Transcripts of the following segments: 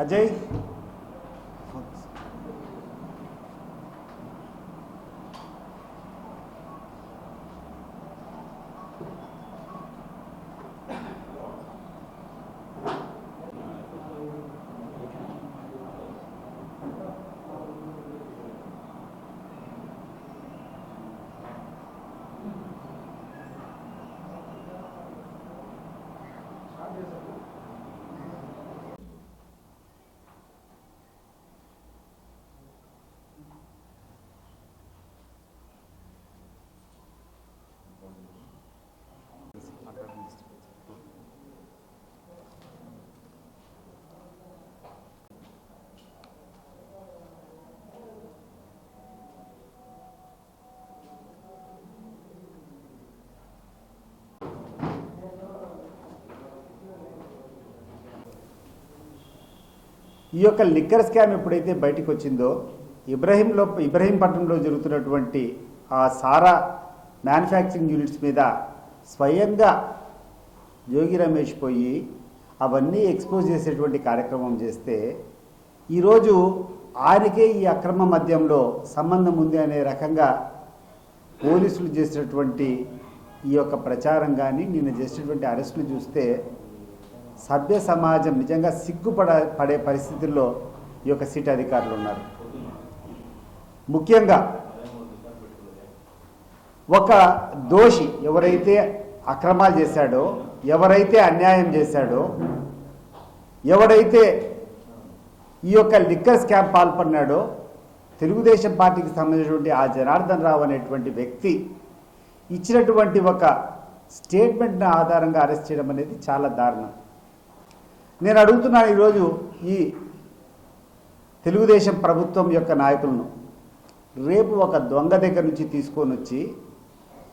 अजय? ఈ యొక్క liquor scam ఎప్పుడైతే బయటకు వచ్చిందో ఇబ్రహీంలో ఇబ్రహీంపట్నంలో జరుగుతున్నటువంటి ఆ సారా మ్యానుఫ్యాక్చరింగ్ యూనిట్స్ మీద స్వయంగా యోగి రమేష్ పోయి అవన్నీ ఎక్స్పోజ్ చేసేటువంటి కార్యక్రమం చేస్తే ఈరోజు ఆయనకే ఈ అక్రమ మద్యంలో సంబంధం ఉంది అనే రకంగా పోలీసులు చేసినటువంటి ఈ యొక్క ప్రచారం కానీ నిన్న చేసినటువంటి అరెస్టులు చూస్తే సభ్య సమాజం నిజంగా సిగ్గుపడ పడే పరిస్థితుల్లో ఈ యొక్క సిటీ అధికారులు ఉన్నారు. ముఖ్యంగా ఒక దోషి ఎవరైతే అక్రమాలు చేశాడో ఎవరైతే అన్యాయం చేశాడో ఎవడైతే ఈ యొక్క లిక్కర్ స్కామ్ పాల్పడినాడో తెలుగుదేశం పార్టీకి సంబంధించినటువంటి ఆ జనార్దన్ రావు అనేటువంటి వ్యక్తి ఇచ్చినటువంటి ఒక స్టేట్మెంట్ ఆధారంగా అరెస్ట్ చేయడం అనేది చాలా దారుణం. నేను అడుగుతున్నాను ఈరోజు ఈ తెలుగుదేశం ప్రభుత్వం యొక్క నాయకులను. రేపు ఒక దొంగ దగ్గర నుంచి తీసుకొని వచ్చి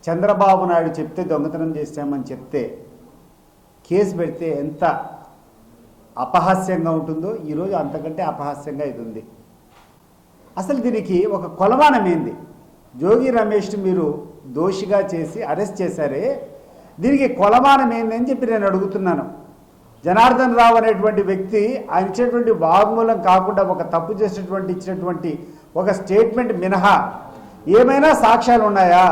చంద్రబాబు నాయుడు చెప్తే దొంగతనం చేశామని చెప్తే కేసు పెడితే ఎంత అపహాస్యంగా ఉంటుందో ఈరోజు అంతకంటే అపహాస్యంగా ఇది ఉంది. అసలు దీనికి ఒక కొలమానం ఏంది? జోగి రమేష్ని మీరు దోషిగా చేసి అరెస్ట్ చేశారే దీనికి కొలమానం ఏంది అని చెప్పి నేను అడుగుతున్నాను. జనార్దన్ రావు అనేటువంటి వ్యక్తి ఆయన ఇచ్చినటువంటి వాగ్మూలం కాకుండా ఒక తప్పు చేసినటువంటి ఇచ్చినటువంటి ఒక స్టేట్మెంట్ మినహా. ఏమైనా సాక్ష్యాలు ఉన్నాయా?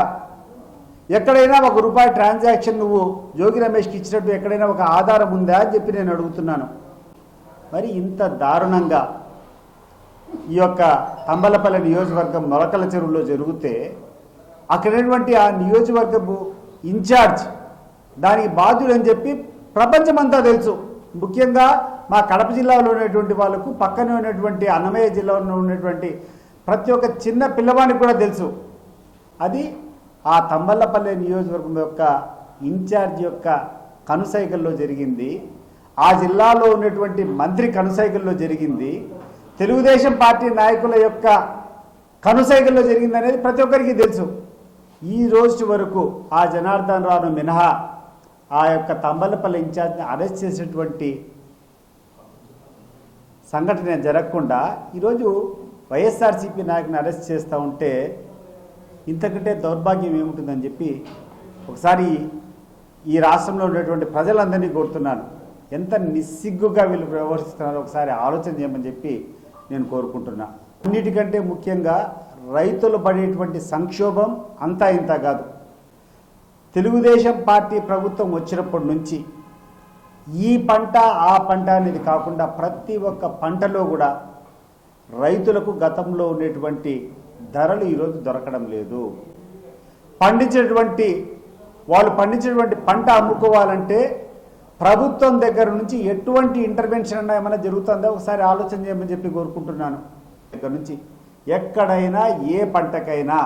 ఎక్కడైనా ఒక రూపాయి ట్రాన్సాక్షన్ నువ్వు జోగి రమేష్కి ఇచ్చినట్టు ఎక్కడైనా ఒక ఆధారం ఉందా అని చెప్పి నేను అడుగుతున్నాను. మరి ఇంత దారుణంగా ఈ యొక్క తంబలపల్లి నియోజకవర్గం మొలకల చెరువులో జరిగితే అక్కడటువంటి ఆ నియోజకవర్గపు ఇన్ఛార్జ్ దానికి బాధ్యుడని చెప్పి ప్రపంచమంతా తెలుసు. ముఖ్యంగా మా కడప జిల్లాలో ఉన్నటువంటి వాళ్ళకు పక్కనే ఉన్నటువంటి అన్నమయ్య జిల్లాలో ఉన్నటువంటి ప్రతి ఒక్క చిన్న పిల్లవానికి కూడా తెలుసు. అది ఆ తంబల్లపల్లె నియోజకవర్గం యొక్క ఇన్ఛార్జ్ యొక్క కనుసైకల్లో జరిగింది. ఆ జిల్లాలో ఉన్నటువంటి మంత్రి కనుసైకల్లో జరిగింది. తెలుగుదేశం పార్టీ నాయకుల యొక్క కనుసైకల్లో జరిగింది అనేది ప్రతి ఒక్కరికి తెలుసు. ఈ రోజు వరకు ఆ జనార్దన్ రాను మినహా ఆ యొక్క తంబలపల్లి ఇన్ఛార్జ్ని అరెస్ట్ చేసినటువంటి సంఘటన జరగకుండా ఈరోజు వైఎస్ఆర్సీపీ నాయకుని అరెస్ట్ చేస్తూ ఉంటే ఇంతకంటే దౌర్భాగ్యం ఏముంటుందని చెప్పి ఒకసారి ఈ రాష్ట్రంలో ఉన్నటువంటి ప్రజలందరినీ కోరుతున్నాను. ఎంత నిస్సిగ్గుగా వీళ్ళు వ్యవహరిస్తున్నారో ఒకసారి ఆలోచన చేయమని చెప్పి నేను కోరుకుంటున్నా. అన్నిటికంటే ముఖ్యంగా రైతులు పడేటువంటి సంక్షోభం అంతా ఇంత కాదు. తెలుగుదేశం పార్టీ ప్రభుత్వం వచ్చినప్పటి నుంచి ఈ పంట ఆ పంట అనేది కాకుండా ప్రతి ఒక్క పంటలో కూడా రైతులకు గతంలో ఉండేటువంటి ధరలు ఈరోజు దొరకడం లేదు. పండించినటువంటి వాళ్ళు పండించినటువంటి పంట అమ్ముకోవాలంటే ప్రభుత్వం దగ్గర నుంచి ఎటువంటి ఇంటర్వెన్షన్ అన్నా ఏమైనా జరుగుతుందో? ఒకసారి ఆలోచన చేయమని చెప్పి కోరుకుంటున్నాను. దగ్గర నుంచి ఎక్కడైనా ఏ పంటకైనా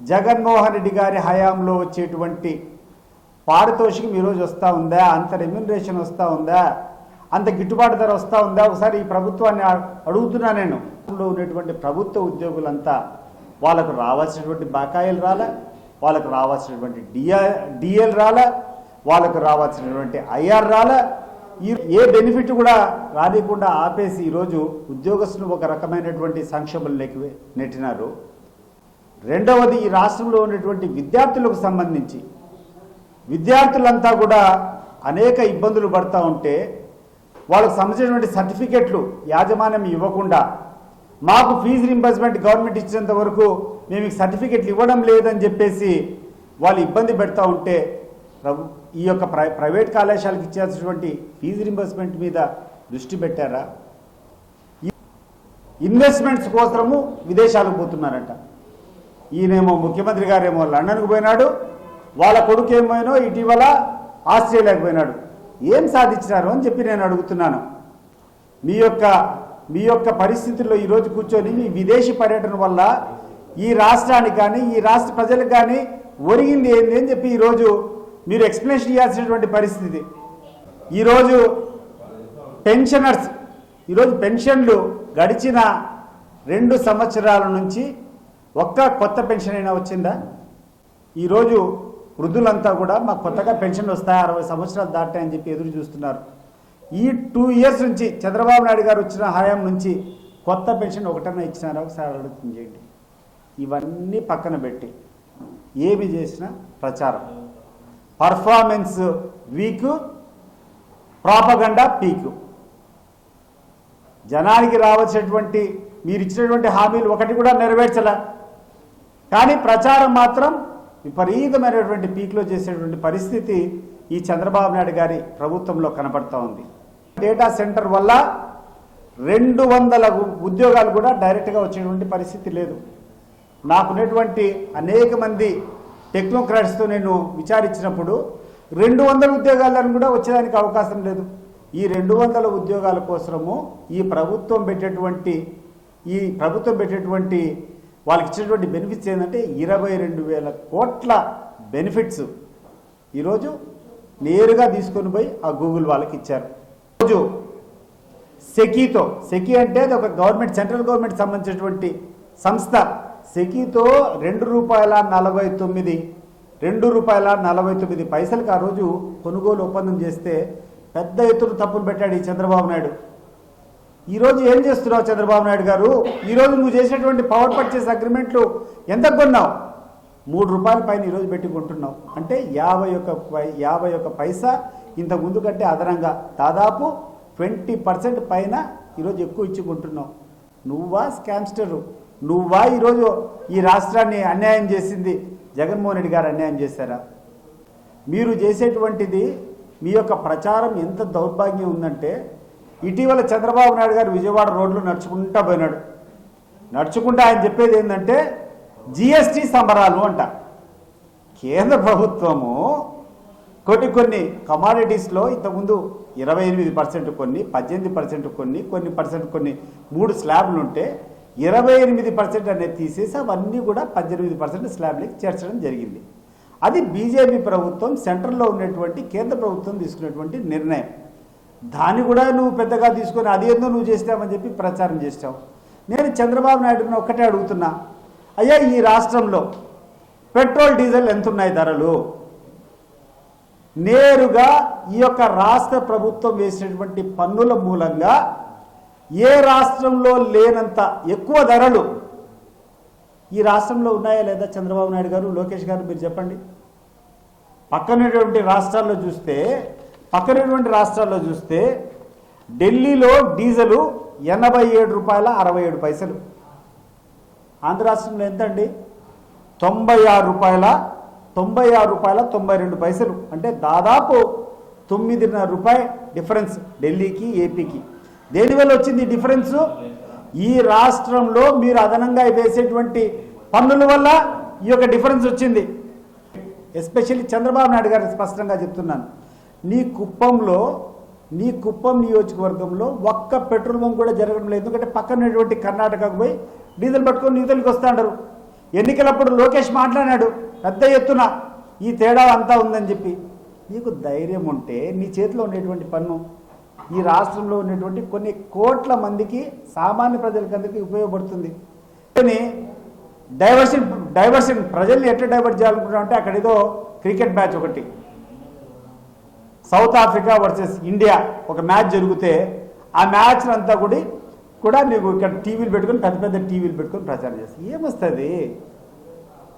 జగన్మోహన్ రెడ్డి గారి హయాంలో వచ్చేటువంటి పారితోషికం ఈరోజు వస్తూ ఉందా? అంత రెమ్యునరేషన్ వస్తూ ఉందా? అంత గిట్టుబాటు ధర వస్తూ ఉందా? ఒకసారి ఈ ప్రభుత్వాన్ని అడుగుతున్నా నేను. ఉన్నటువంటి ప్రభుత్వ ఉద్యోగులంతా వాళ్ళకు రావాల్సినటువంటి బకాయిలు రాలే వాళ్ళకు రావాల్సినటువంటి డిఆర్ డిఎల్ రాలే వాళ్ళకు రావాల్సినటువంటి ఐఆర్ రాలే. ఈ ఏ బెనిఫిట్ కూడా రానికుండా ఆపేసి ఈరోజు ఉద్యోగస్తులు ఒక రకమైనటువంటి సంక్షోభంలోకి నెట్టినారు. రెండవది ఈ రాష్ట్రంలో ఉన్నటువంటి విద్యార్థులకు సంబంధించి. విద్యార్థులంతా కూడా అనేక ఇబ్బందులు పడుతూ ఉంటే వాళ్ళకు సంబంధించినటువంటి సర్టిఫికెట్లు యాజమాన్యం ఇవ్వకుండా మాకు ఫీజు రింబర్స్మెంట్ గవర్నమెంట్ ఇచ్చినంత వరకు మేము సర్టిఫికెట్లు ఇవ్వడం లేదని చెప్పేసి వాళ్ళు ఇబ్బంది పెడతా ఉంటే ఈ యొక్క ప్రై ప్రైవేట్ కళాశాలకు ఇచ్చేసినటువంటి ఫీజు రింబర్స్మెంట్ మీద దృష్టి పెట్టారా? ఇన్వెస్ట్మెంట్స్ కోసము విదేశాలకు పోతున్నారంట. ఈయనేమో ముఖ్యమంత్రి గారేమో లండన్కు పోయినాడు. వాళ్ళ కొడుకు ఏమైనా ఇటీవల ఆస్ట్రేలియాకు పోయినాడు. ఏం సాధించినారు అని చెప్పి నేను అడుగుతున్నాను. మీ యొక్క మీ యొక్క పరిస్థితుల్లో ఈరోజు కూర్చొని మీ విదేశీ పర్యటన వల్ల ఈ రాష్ట్రానికి కానీ ఈ రాష్ట్ర ప్రజలకు కానీ ఒరిగింది ఏంది అని చెప్పి ఈరోజు మీరు ఎక్స్ప్లెనేషన్ ఇవ్వాల్సినటువంటి పరిస్థితి. ఈరోజు పెన్షనర్స్ ఈరోజు పెన్షన్లు గడిచిన రెండు సంవత్సరాల నుంచి ఒక్క కొత్త పెన్షన్ అయినా వచ్చిందా? ఈరోజు వృద్ధులంతా కూడా మాకు కొత్తగా పెన్షన్ వస్తాయి? అరవై సంవత్సరాలు దాటాయని చెప్పి ఎదురు చూస్తున్నారు. ఈ టూ ఇయర్స్ నుంచి చంద్రబాబు నాయుడు గారు వచ్చిన హయాం నుంచి కొత్త పెన్షన్ ఒకటన్నా ఇచ్చినారా? ఒకసారి అడుగుతుంది చేయండి. ఇవన్నీ పక్కన పెట్టి ఏమి చేసినా ప్రచారం. పర్ఫార్మెన్స్ వీక్ ప్రాపగండా పీకు జనానికి రావాల్సినటువంటి మీరు ఇచ్చినటువంటి హామీలు ఒకటి కూడా నెరవేర్చలే. కానీ ప్రచారం మాత్రం విపరీతమైనటువంటి పీక్లో చేసేటువంటి పరిస్థితి ఈ చంద్రబాబు నాయుడు గారి ప్రభుత్వంలో కనపడతా ఉంది. డేటా సెంటర్ వల్ల రెండు వందల ఉద్యోగాలు కూడా డైరెక్ట్గా వచ్చేటువంటి పరిస్థితి లేదు. నాకున్నటువంటి అనేక మంది టెక్నోక్రాట్స్తో నేను విచారించినప్పుడు రెండు వందల ఉద్యోగాలను కూడా వచ్చేదానికి అవకాశం లేదు. ఈ రెండు వందల ఉద్యోగాల కోసము ఈ ప్రభుత్వం పెట్టేటువంటి ఈ ప్రభుత్వం పెట్టేటువంటి వాళ్ళకి ఇచ్చినటువంటి బెనిఫిట్స్ ఏంటంటే ఇరవై రెండు వేల కోట్ల బెనిఫిట్స్ ఈరోజు నేరుగా తీసుకొని పోయి ఆ గూగుల్ వాళ్ళకి ఇచ్చారు. రోజు సెకీతో సెకీ అంటే అది ఒక గవర్నమెంట్ సెంట్రల్ గవర్నమెంట్ సంబంధించినటువంటి సంస్థ. సెకీతో రెండు రూపాయల నలభై తొమ్మిది రెండు రూపాయల నలభై తొమ్మిది పైసలకు ఆ రోజు కొనుగోలు ఒప్పందం చేస్తే పెద్ద ఎత్తున తప్పులు పెట్టాడు ఈ చంద్రబాబు నాయుడు. ఈరోజు ఏం చేస్తున్నావు చంద్రబాబు నాయుడు గారు? ఈరోజు నువ్వు చేసినటువంటి పవర్ పర్చేస్ అగ్రిమెంట్లు ఎంత కొన్నావు? మూడు రూపాయల పైన ఈరోజు పెట్టి కొంటున్నావు. అంటే యాభై ఒక పై యాభై ఒక్క పైసా ఇంతకుముందు ముందు కంటే అదనంగా. దాదాపు ట్వంటీ పర్సెంట్ పైన ఈరోజు ఎక్కువ ఇచ్చి కొంటున్నావు. నువ్వా స్కామ్స్టరు నువ్వా ఈరోజు ఈ రాష్ట్రాన్ని అన్యాయం చేసింది? జగన్మోహన్ రెడ్డి గారు అన్యాయం చేశారా? మీరు చేసేటువంటిది మీ యొక్క ప్రచారం ఎంత దౌర్భాగ్యం ఉందంటే ఇటీవల చంద్రబాబు నాయుడు గారు విజయవాడ రోడ్లు నడుచుకుంటా పోయినాడు. నడుచుకుంటా ఆయన చెప్పేది ఏంటంటే జిఎస్టీ సంబరాలు అంట. కేంద్ర ప్రభుత్వము కొన్ని కొన్ని కమాడిటీస్లో ఇంతకుముందు ఇరవై ఎనిమిది పర్సెంట్ కొన్ని పద్దెనిమిది పర్సెంట్ కొన్ని కొన్ని పర్సెంట్ కొన్ని మూడు స్లాబ్లు ఉంటే ఇరవై ఎనిమిది పర్సెంట్ అనేది తీసేసి అవన్నీ కూడా పద్దెనిమిది పర్సెంట్ స్లాబ్లకి చేర్చడం జరిగింది. అది బీజేపీ ప్రభుత్వం సెంటర్లో ఉన్నటువంటి కేంద్ర ప్రభుత్వం తీసుకున్నటువంటి నిర్ణయం. దాన్ని కూడా నువ్వు పెద్దగా తీసుకొని అది ఏందో నువ్వు చేసినావని చెప్పి ప్రచారం చేసావు నేను చంద్రబాబు నాయుడుని ఒక్కటే అడుగుతున్నా. అయ్యా ఈ రాష్ట్రంలో పెట్రోల్ డీజిల్ ఎంతున్నాయి ధరలు? నేరుగా ఈ యొక్క రాష్ట్ర ప్రభుత్వం వేసినటువంటి పన్నుల మూలంగా ఏ రాష్ట్రంలో లేనంత ఎక్కువ ధరలు ఈ రాష్ట్రంలో ఉన్నాయా లేదా చంద్రబాబు నాయుడు గారు లోకేష్ గారు మీరు చెప్పండి. పక్కనటువంటి రాష్ట్రాల్లో చూస్తే పక్కనటువంటి రాష్ట్రాల్లో చూస్తే ఢిల్లీలో డీజిలు ఎనభై ఏడు రూపాయల అరవై ఏడు పైసలు. ఆంధ్ర రాష్ట్రంలో ఎంతండి? తొంభై ఆరు రూపాయల తొంభై ఆరు రూపాయల తొంభై రెండు పైసలు. అంటే దాదాపు తొమ్మిదిన్నర రూపాయ డిఫరెన్స్ ఢిల్లీకి ఏపీకి. దేనివల్ల వచ్చింది డిఫరెన్స్? ఈ రాష్ట్రంలో మీరు అదనంగా వేసేటువంటి పన్నుల వల్ల ఈ యొక్క డిఫరెన్స్ వచ్చింది. ఎస్పెషల్లీ చంద్రబాబు నాయుడు గారు స్పష్టంగా చెప్తున్నాను. నీ కుప్పంలో నీ కుప్పం నియోజకవర్గంలో ఒక్క పెట్రోల్ బంక్ కూడా జరగడం లేదు. ఎందుకంటే పక్కనటువంటి కర్ణాటకకు పోయి డీజిల్ పట్టుకొని న్యూతలకి వస్తాంటారు ఎన్నికలప్పుడు లోకేష్ మాట్లాడాడు పెద్ద ఎత్తున ఈ తేడా అంతా ఉందని చెప్పి. నీకు ధైర్యం ఉంటే నీ చేతిలో ఉండేటువంటి పన్ను ఈ రాష్ట్రంలో ఉన్నటువంటి కొన్ని కోట్ల మందికి సామాన్య ప్రజలకందరికీ ఉపయోగపడుతుంది. కానీ డైవర్షన్ డైవర్షన్ ప్రజల్ని ఎట్లా డైవర్ట్ చేయాలనుకుంటున్నాం అంటే అక్కడ ఏదో క్రికెట్ మ్యాచ్ ఒకటి. సౌత్ ఆఫ్రికా వర్సెస్ ఇండియా ఒక మ్యాచ్ జరిగితే ఆ మ్యాచ్ అంతా కూడా కూడా నీకు ఇక్కడ టీవీలు పెట్టుకొని పెద్ద పెద్ద టీవీలు పెట్టుకొని ప్రచారం చేస్తాయి ఏమొస్తుంది?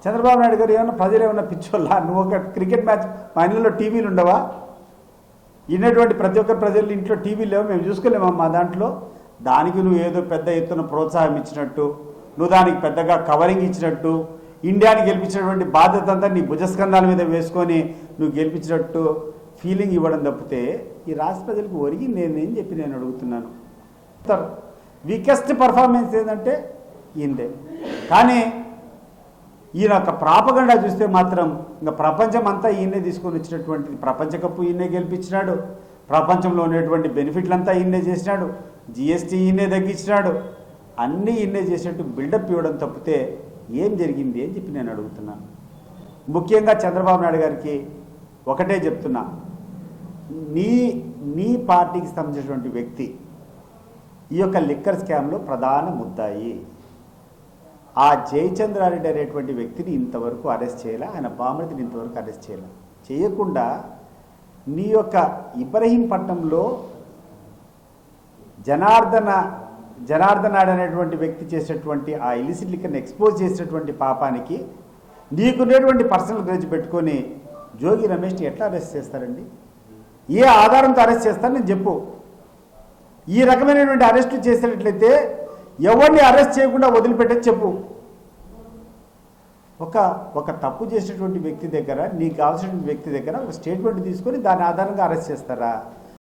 చంద్రబాబు నాయుడు గారు ఏమన్నా ప్రజలు ఏమన్నా పిచ్చోళ్ళా? నువ్వు ఒక క్రికెట్ మ్యాచ్ మా ఇళ్ళలో టీవీలు ఉండవా? ఇన్నటువంటి ప్రతి ఒక్క ప్రజలు ఇంట్లో టీవీలు లేవు మేము చూసుకోలేము మా దాంట్లో? దానికి నువ్వు ఏదో పెద్ద ఎత్తున ప్రోత్సాహం ఇచ్చినట్టు నువ్వు దానికి పెద్దగా కవరింగ్ ఇచ్చినట్టు ఇండియాని గెలిపించినటువంటి బాధ్యత అంతా నీ భుజస్కంధాల మీద వేసుకొని నువ్వు గెలిపించినట్టు ఫీలింగ్ ఇవ్వడం తప్పితే ఈ రాష్ట్ర ప్రజలకు ఒరిగి నేనేం చెప్పి నేను అడుగుతున్నాను? వీకెస్ట్ పర్ఫార్మెన్స్ ఏంటంటే ఈయనదే. కానీ ఈయన యొక్క ప్రాపగండా చూస్తే మాత్రం ఇంకా ప్రపంచం అంతా ఈయనే తీసుకొని వచ్చినటువంటిది. ప్రపంచ కప్పు ఈయనే గెలిపించినాడు. ప్రపంచంలో ఉండేటువంటి బెనిఫిట్లంతా ఈయనే చేసినాడు. జిఎస్టీ ఈయనే తగ్గించినాడు. అన్నీ ఈయనే చేసినట్టు బిల్డప్ ఇవ్వడం తప్పితే ఏం జరిగింది అని చెప్పి నేను అడుగుతున్నాను. ముఖ్యంగా చంద్రబాబు నాయుడు గారికి ఒకటే చెప్తున్నా. నీ నీ పార్టీకి సంబంధించినటువంటి వ్యక్తి ఈ యొక్క లిక్కర్ స్కామ్లో ప్రధాన ముద్దాయి. ఆ జయచంద్రారెడ్డి అనేటువంటి వ్యక్తిని ఇంతవరకు అరెస్ట్ చేయలే? ఆయన బామృతిని ఇంతవరకు అరెస్ట్ చేయలే? చేయకుండా నీ యొక్క ఇబ్రహీంపట్నంలో జనార్దన జనార్దనాడు అనేటువంటి వ్యక్తి చేసినటువంటి ఆ ఇలిసిట్ లిక్కర్ని ఎక్స్పోజ్ చేసినటువంటి పాపానికి నీకునేటువంటి పర్సనల్ గ్రేజ్ పెట్టుకొని జోగి రమేష్ని ఎట్లా అరెస్ట్ చేస్తారండి? ఏ ఆధారంతో అరెస్ట్ చేస్తాను నేను చెప్పు. ఈ రకమైనటువంటి అరెస్టు చేసేటట్లయితే ఎవరిని అరెస్ట్ చేయకుండా వదిలిపెట్టని చెప్పు. ఒక ఒక తప్పు చేసినటువంటి వ్యక్తి దగ్గర నీకు కావాల్సిన వ్యక్తి దగ్గర ఒక స్టేట్మెంట్ తీసుకొని దాని ఆధారంగా అరెస్ట్ చేస్తారా?